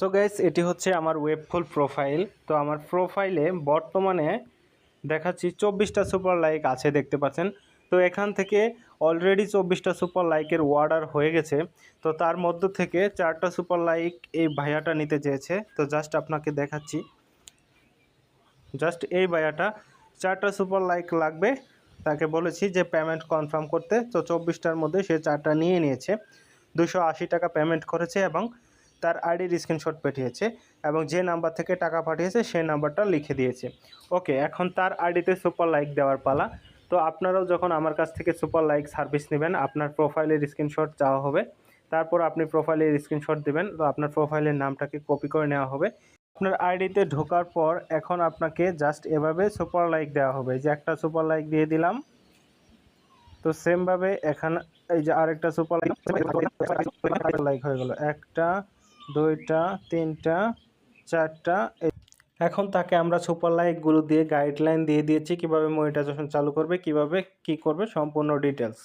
So guys এটি হচ্ছে আমার ওয়েবফুল প্রোফাইল তো আমার প্রোফাইলে বর্তমানে দেখাচ্ছি চব্বিশটা সুপার লাইক আছে দেখতে পাচ্ছেন। তো এখান থেকে অলরেডি চব্বিশটা সুপার লাইকের অর্ডার হয়ে গেছে। তো তার মধ্য থেকে চারটা সুপার লাইক এই ভাইয়াটা নিতে চেয়েছে। তো জাস্ট আপনাকে দেখাচ্ছি। জাস্ট এই ভাইয়াটা চারটা সুপার লাইক লাগবে তাকে বলেছি যে পেমেন্ট কনফার্ম করতে। তো চব্বিশটার মধ্যে সে চারটা নিয়ে নিয়েছে। দুশো টাকা পেমেন্ট করেছে এবং তার আইডির স্ক্রিনশট পাঠিয়েছে এবং যে নাম্বার থেকে টাকা পাঠিয়েছে সেই নাম্বারটা লিখে দিয়েছে। ওকে, এখন তার আইডিতে সুপার লাইক দেওয়ার পালা। তো আপনারাও যখন আমার কাছ থেকে সুপার লাইক সার্ভিস নেবেন, আপনার প্রোফাইলের স্ক্রিনশট চাওয়া হবে। তারপর আপনি প্রোফাইলের স্ক্রিনশট দেবেন, তো আপনার প্রোফাইলের নামটাকে কপি করে নেওয়া হবে। আপনার আইডিতে ঢোকার পর এখন আপনাকে জাস্ট এভাবে সুপার লাইক দেওয়া হবে। যে একটা সুপার লাইক দিয়ে দিলাম। তো সেমভাবে এখানে এই যে আরেকটা সুপার লাইক লাইক হয়ে গেল। একটা দুইটা, তিনটা, চারটা এখন তাকে আমরা সুপার লাইকগুলো দিয়ে গাইডলাইন দিয়ে দিয়েছি কীভাবে মনিটাইজেশন চালু করবে, কীভাবে কি করবে, সম্পূর্ণ ডিটেলস